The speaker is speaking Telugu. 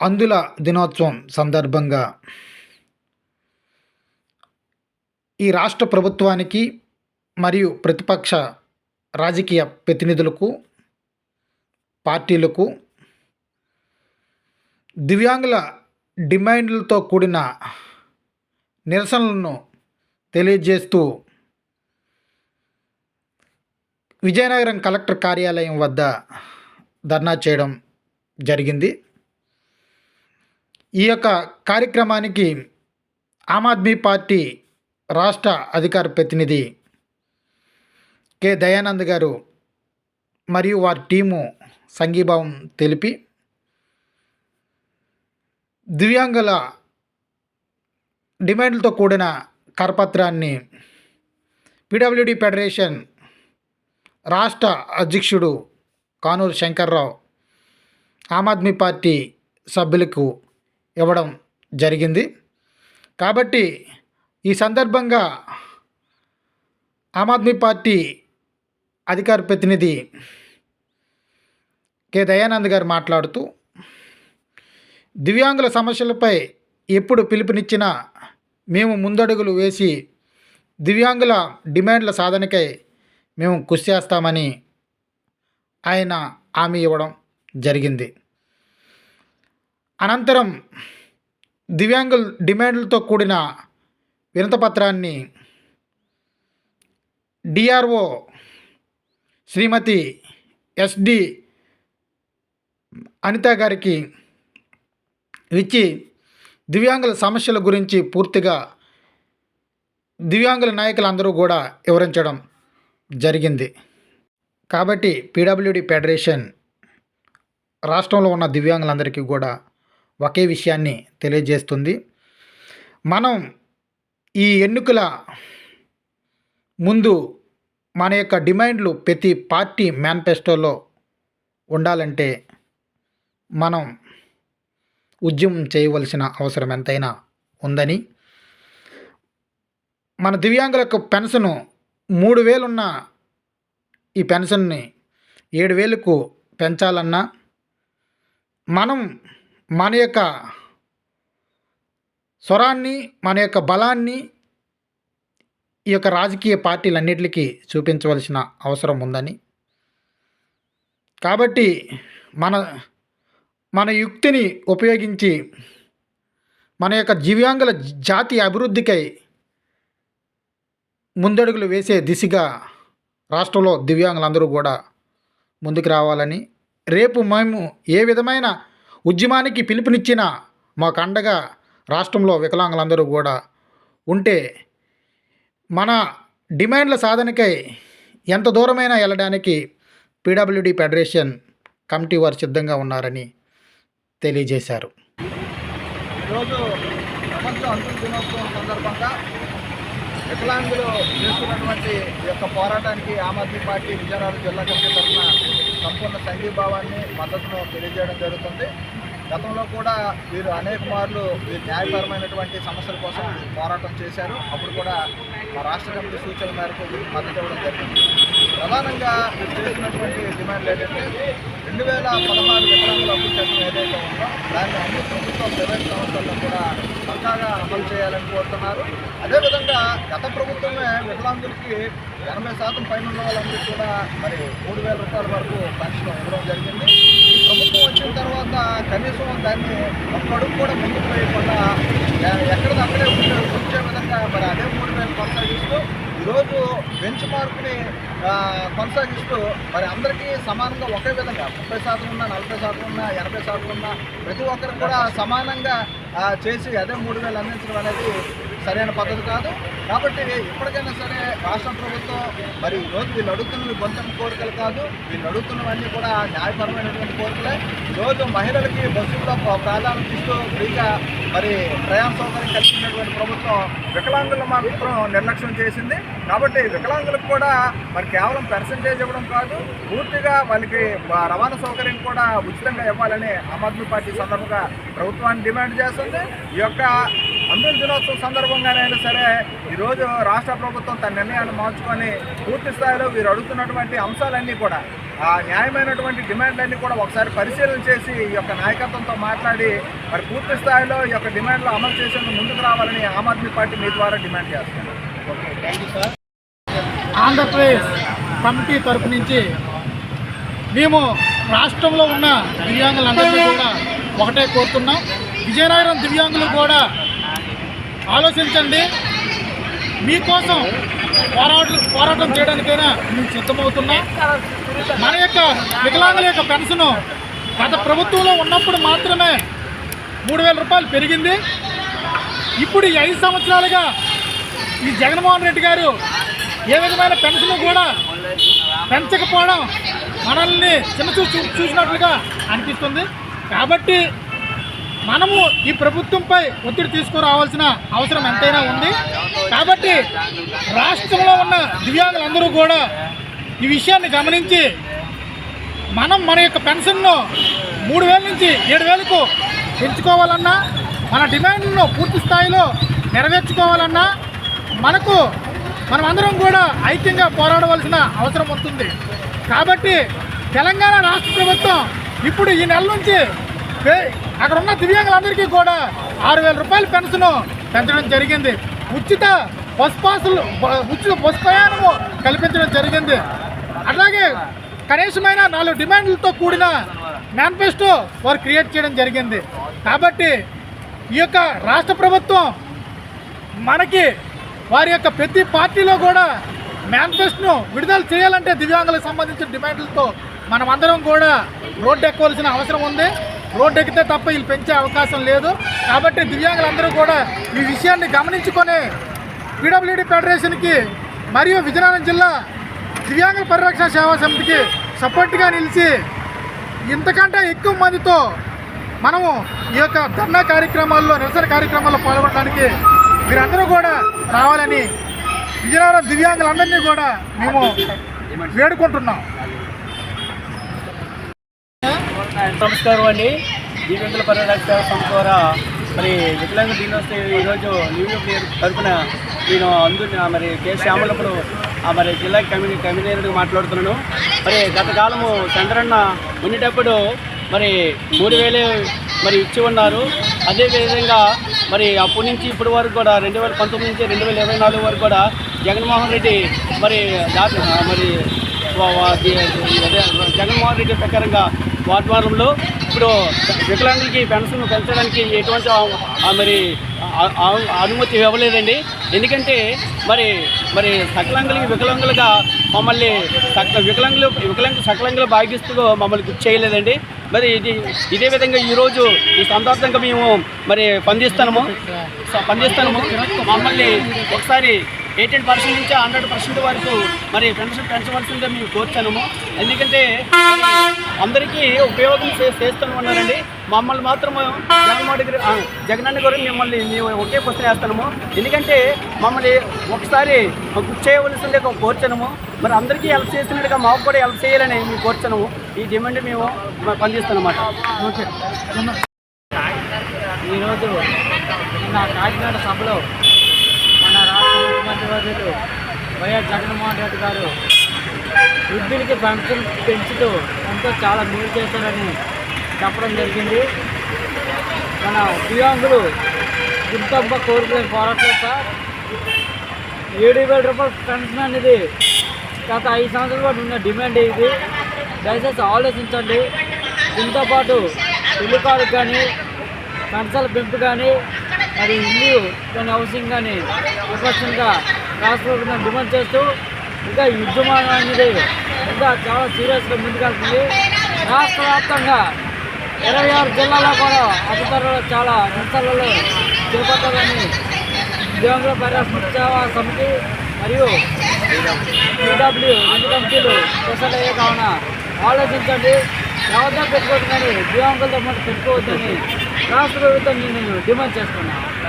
అందుల దినోత్సవం సందర్భంగా ఈ రాష్ట్ర ప్రభుత్వానికి మరియు ప్రతిపక్ష రాజకీయ ప్రతినిధులకు పార్టీలకు దివ్యాంగుల డిమాండ్లతో కూడిన నిరసనలను తెలియజేస్తూ విజయనగరం కలెక్టర్ కార్యాలయం వద్ద ధర్నా చేయడం జరిగింది. ఈ యొక్క కార్యక్రమానికి ఆమ్ ఆద్మీ పార్టీ రాష్ట్ర అధికార ప్రతినిధి కె దయానంద్ గారు మరియు వారి టీము సంఘీభావం తెలిపి దివ్యాంగుల డిమాండ్లతో కూడిన కరపత్రాన్ని పిడబ్ల్యూడి ఫెడరేషన్ రాష్ట్ర అధ్యక్షుడు కానూరు శంకర్రావు ఆమ్ ఆద్మీ పార్టీ సభ్యులకు ఇవ్వడం జరిగింది. కాబట్టి ఈ సందర్భంగా ఆమ్ ఆద్మీ పార్టీ అధికార ప్రతినిధి కె దయానంద్ గారు మాట్లాడుతూ దివ్యాంగుల సమస్యలపై ఎప్పుడు పిలుపునిచ్చినా మేము ముందడుగులు వేసి దివ్యాంగుల డిమాండ్ల సాధనకై మేము కృషి చేస్తామని ఆయన హామీ ఇవ్వడం జరిగింది. అనంతరం దివ్యాంగుల డిమాండ్లతో కూడిన వినతపత్రాన్ని డిఆర్ఓ శ్రీమతి ఎస్డి అనిత గారికి ఇచ్చి దివ్యాంగుల సమస్యల గురించి పూర్తిగా దివ్యాంగుల నాయకులందరూ కూడా వివరించడం జరిగింది. కాబట్టి పీడబ్ల్యూడి ఫెడరేషన్ రాష్ట్రంలో ఉన్న దివ్యాంగులందరికీ కూడా ఒకే విషయాన్ని తెలియజేస్తుంది. మనం ఈ ఎన్నికల ముందు మన యొక్క డిమాండ్లు ప్రతి పార్టీ మేనిఫెస్టోలో ఉండాలంటే మనం ఉద్యమం చేయవలసిన అవసరం ఎంతైనా ఉందని. మన దివ్యాంగులకు పెన్షను మూడు వేలున్న ఈ పెన్షన్ని ఏడు వేలకు పెంచాలన్నా మనం మన యొక్క స్వరాన్ని మన యొక్క బలాన్ని ఈ యొక్క రాజకీయ పార్టీలన్నిటికీ చూపించవలసిన అవసరం ఉందని. కాబట్టి మన మన యుక్తిని ఉపయోగించి మన యొక్క దివ్యాంగుల జాతి అభివృద్ధికై ముందడుగులు వేసే దిశగా రాష్ట్రంలో దివ్యాంగులందరూ కూడా ముందుకు రావాలని రేపు మేము ఏ విధమైన ఉద్యమానికి పిలుపునిచ్చిన మాకు అండగా రాష్ట్రంలో వికలాంగులందరూ కూడా ఉంటే మన డిమాండ్ల సాధనకై ఎంత దూరమైనా వెళ్ళడానికి పీడబ్ల్యూడి ఫెడరేషన్ కమిటీ వారు సిద్ధంగా ఉన్నారని తెలియజేశారు. ఈరోజు ప్రపంచ దినోత్సవం సందర్భంగా వికలాంగులు చేస్తున్నటువంటి ఈ యొక్క పోరాటానికి ఆమ్ ఆద్మీ పార్టీ విజయనగరం జిల్లా కమిటీ తరఫున సంపూర్ణ సంఘీభావాన్ని మద్దతును తెలియజేయడం జరుగుతుంది. గతంలో కూడా వీరు అనేక మార్లు వీరు న్యాయపరమైనటువంటి సమస్యల కోసం పోరాటం చేశారు. అప్పుడు కూడా మా రాష్ట్ర కమిటీ సూచనల మేరకు వీరికి మద్దతు ఇవ్వడం జరిగింది. ప్రధానంగా వీరు చేసినటువంటి డిమాండ్లు ఏంటంటే రెండు వేల పదహారు వికలాంగుల అభివృద్ధి చట్టం ఏదైతే ఉందో దాన్ని అన్ని ప్రభుత్వ ప్రైవేట్ సంస్థల్లో కూడా పక్కాగా అమలు చేయాలని కోరుతున్నారు. అదేవిధంగా గత ప్రభుత్వమే వికలాంగులకి ఎనభై శాతం పైన ఉన్న వాళ్ళందరికీ కూడా మరి మూడు వేల రూపాయల వరకు పెన్షన్ ఇవ్వడం జరిగింది. ఈ ప్రభుత్వం వచ్చిన తర్వాత కనీసం దాన్ని ఒక్కడుగు కూడా ముందుకు వేయకుండా ఎ- ఎక్కడిదక్కడే ఉండే వచ్చే విధంగా మరి అదే మూడు వేలు కొనసాగిస్తూ ఈరోజు బెంచ్ మార్క్ని కొనసాగిస్తూ మరి అందరికీ సమానంగా ఒకే విధంగా ముప్పై శాతం ఉన్నా నలభై శాతం ఉన్నా ఎనభై శాతం ఉన్నా ప్రతి ఒక్కరికి కూడా సమానంగా చేసి అదే మూడు వేలు అందించడం అనేది సరైన పద్ధతి కాదు. కాబట్టి ఎప్పటికైనా సరే రాష్ట్ర ప్రభుత్వం మరి ఈరోజు వీళ్ళు అడుగుతున్న బొంతమ కోరికలు కాదు. వీళ్ళు అడుగుతున్నవన్నీ కూడా న్యాయపరమైనటువంటి కోరికలే. ఈరోజు మహిళలకి బస్సుల్లో ప్రాధాన్యత ఇస్తూ ఫ్రీగా మరి ప్రయాణ సౌకర్యం కల్పించినటువంటి ప్రభుత్వం వికలాంగుల మాత్రం నిర్లక్ష్యం చేసింది. కాబట్టి వికలాంగులకు కూడా మరి కేవలం పర్సంటేజ్ ఇవ్వడం కాదు పూర్తిగా వాళ్ళకి రవాణా సౌకర్యం కూడా ఉచితంగా ఇవ్వాలని ఆమ్ ఆద్మీ పార్టీ సందర్భంగా ప్రభుత్వాన్ని డిమాండ్ చేస్తుంది. ఈ యొక్క అంబేద్కర్ దినోత్సవం సందర్భంగానైనా సరే ఈరోజు రాష్ట్ర ప్రభుత్వం తన నిర్ణయాన్ని మార్చుకొని పూర్తి స్థాయిలో వీరు అడుగుతున్నటువంటి అంశాలన్నీ కూడా ఆ న్యాయమైనటువంటి డిమాండ్లన్నీ కూడా ఒకసారి పరిశీలన చేసి ఈ యొక్క నాయకత్వంతో మాట్లాడి మరి పూర్తి స్థాయిలో ఈ యొక్క డిమాండ్లు అమలు చేసేందుకు ముందుకు రావాలని ఆమ్ ఆద్మీ పార్టీ మీ ద్వారా డిమాండ్ చేస్తున్నాను okay thank you sir. Andhra Pradesh committee తరపు నుంచి మేము రాష్ట్రంలో ఉన్న దివ్యాంగులందరినీ కూడా ఒకటే కోరుతున్నాం. విజయనగరం దివ్యాంగులు కూడా ఆలోచించండి. మీకోసం పోరాటం పోరాటం చేయడానికైనా మేము సిద్ధమవుతున్నాం. మన యొక్క వికలాంగుల యొక్క పెన్షన్ గత ప్రభుత్వంలో ఉన్నప్పుడు మాత్రమే మూడు వేల రూపాయలు పెరిగింది. ఇప్పుడు ఈ ఐదు సంవత్సరాలుగా ఈ జగన్మోహన్ రెడ్డి గారు ఏ విధమైన పెన్షన్ కూడా పెంచకపోవడం మనల్ని చిన్న చూ చూసినట్లుగా అనిపిస్తుంది. కాబట్టి మనము ఈ ప్రభుత్వంపై ఒత్తిడి తీసుకురావాల్సిన అవసరం ఎంతైనా ఉంది. కాబట్టి రాష్ట్రంలో ఉన్న దివ్యాంగులందరూ కూడా ఈ విషయాన్ని గమనించి మనం మన యొక్క పెన్షన్ను మూడు వేల నుంచి ఏడు వేలకు పెంచుకోవాలన్నా మన డిమాండ్లను పూర్తి స్థాయిలో నెరవేర్చుకోవాలన్నా మనకు మనం అందరం కూడా ఐక్యంగా పోరాడవలసిన అవసరం ఉంటుంది. కాబట్టి తెలంగాణ రాష్ట్ర ప్రభుత్వం ఇప్పుడు ఈ నెల నుంచి అక్కడ ఉన్న దివ్యాంగులందరికీ కూడా ఆరు వేల రూపాయల పెన్షన్ పెంచడం జరిగింది. ఉచిత బస్ పాసులు ఉచిత బస్ ప్రయాణము కల్పించడం జరిగింది. అలాగే కనీసమైన నాలుగు డిమాండ్లతో కూడిన మేనిఫెస్టో వారు క్రియేట్ చేయడం జరిగింది. కాబట్టి ఈ యొక్క రాష్ట్ర ప్రభుత్వం మనకి వారి యొక్క ప్రతి పార్టీలో కూడా మేనిఫెస్టోను విడుదల చేయాలంటే దివ్యాంగులకు సంబంధించిన డిమాండ్లతో మనం అందరం కూడా రోడ్డు ఎక్కవలసిన అవసరం ఉంది. రోడ్డు ఎక్కితే తప్ప వీళ్ళు పెంచే అవకాశం లేదు. కాబట్టి దివ్యాంగులందరూ కూడా ఈ విషయాన్ని గమనించుకొని పీడబ్ల్యూడి ఫెడరేషన్కి మరియు విజయనగరం జిల్లా దివ్యాంగుల పరిరక్షణ సేవా సమితికి సపోర్ట్గా నిలిచి ఇంతకంటే ఎక్కువ మందితో మనము ఈ యొక్క ధర్నా కార్యక్రమాల్లో నిరసన కార్యక్రమాల్లో పాల్గొనడానికి మీరందరూ కూడా రావాలని విజయనగరం దివ్యాంగులందరినీ కూడా మేము వేడుకుంటున్నాం. నమస్కారం అండి. దివ్యాంగుల పరిరక్షణ సేవ సంస్థ ద్వారా మరి వికలాంగ దినోత్సవం ఈరోజు న్యూయార్క్ తరఫున నేను అందు మరి కే శ్యామలప్పుడు ఆ మరి జిల్లా కమ్యూని కమ్యూనిటీగా మాట్లాడుతున్నాను. మరి గత కాలము చంద్రన్న ఉండేటప్పుడు మరి మూడు వేలు మరి ఇచ్చి ఉన్నారు. అదేవిధంగా మరి అప్పటి నుంచి ఇప్పటి వరకు కూడా రెండు వేల పంతొమ్మిది నుంచి రెండు వేల ఇరవై నాలుగు వరకు కూడా జగన్మోహన్ రెడ్డి మరి మరి అదే జగన్మోహన్ రెడ్డి ప్రకారంగా వాతావరణంలో ఇప్పుడు వికలాంగులకి పెన్షన్ పెంచడానికి ఎటువంటి మరి ఆ- అనుమతి ఇవ్వలేదండి. ఎందుకంటే మరి మరి సకలాంగులకి వికలాంగులుగా మమ్మల్ని సక వికలాంగులు వికలాంగులు సకలాంగులు భాగిస్తూ మమ్మల్ని గుర్తు చేయలేదండి. మరి ఇది ఇదే విధంగా ఈరోజు ఈ సందర్భంగా మేము మరి పనిచేస్తాము పనిచేస్తాము మమ్మల్ని ఒకసారి ఎయిటీన్ పర్సెంట్ నుంచి హండ్రెడ్ పర్సెంట్ వరకు మరి పెన్షన్ పెంచవలసిందిగా మేము కోరుతాము ఎందుకంటే అందరికీ ఉపయోగం చే చేస్తూ ఉన్నారండి మమ్మల్ని మాత్రం జగన్మోహన్ గారు జగనన్న గారు మిమ్మల్ని మేము ఒకే క్వశ్చన్ వేస్తున్నాము ఎందుకంటే మమ్మల్ని ఒకసారి గుర్తు చేయవలసిందిగా కోరుచాము మరి అందరికీ హెల్ప్ చేస్తున్నట్టుగా మాకు కూడా హెల్ప్ చేయాలని మేము కోరుచాము ఈ డిమాండ్ మేము పనిచేస్తామన్నమాట ఓకే. ఈరోజు నా కాకినాడ సభలో ముఖ్యమంత్రి వైఎస్ జగన్మోహన్ రెడ్డి గారు వృద్ధులకి పెన్షన్ పెంచుతూ ఎంతో చాలా మేలు చేశారని చెప్పడం జరిగింది. మన దివ్యాంగులు గుర్తమ్మ కోరికలను పోరాటం సార్. ఏడు వేల రూపాయల పెన్షన్ అనేది గత ఐదు సంవత్సరాల పాటు ఉన్న డిమాండ్ ఇది. దయచేసి ఆలోచించండి. దీంతో పాటు పెళ్ళికారు కానీ పెన్షన్ల పెంపు కానీ మరి ఇల్లు కానీ హౌసింగ్ కానీ విపక్షంగా రాష్ట్ర ప్రభుత్వం డిమాండ్ చేస్తూ ఇంకా ఈ ఉద్యమం అనేది ఇంకా చాలా సీరియస్గా ముందుకెళ్తుంది. రాష్ట్ర వ్యాప్తంగా ఇరవై ఆరు జిల్లాలో కూడా అధికారులు చాలా నిరసనలు చేపట్టాలని దివ్యాంగుల పరిరక్షణ సేవా సమితి మరియు పీడబ్ల్యూ రెండు కమిటీలు స్పెషల్ అయ్యే కావున ఆలోచించండి. ఎవరితో పెట్టుకోవద్దు కానీ దివ్యాంగులతో పాటు పెట్టుకోవద్దని రాష్ట్ర ప్రభుత్వం నేను డిమాండ్ చేస్తున్నాను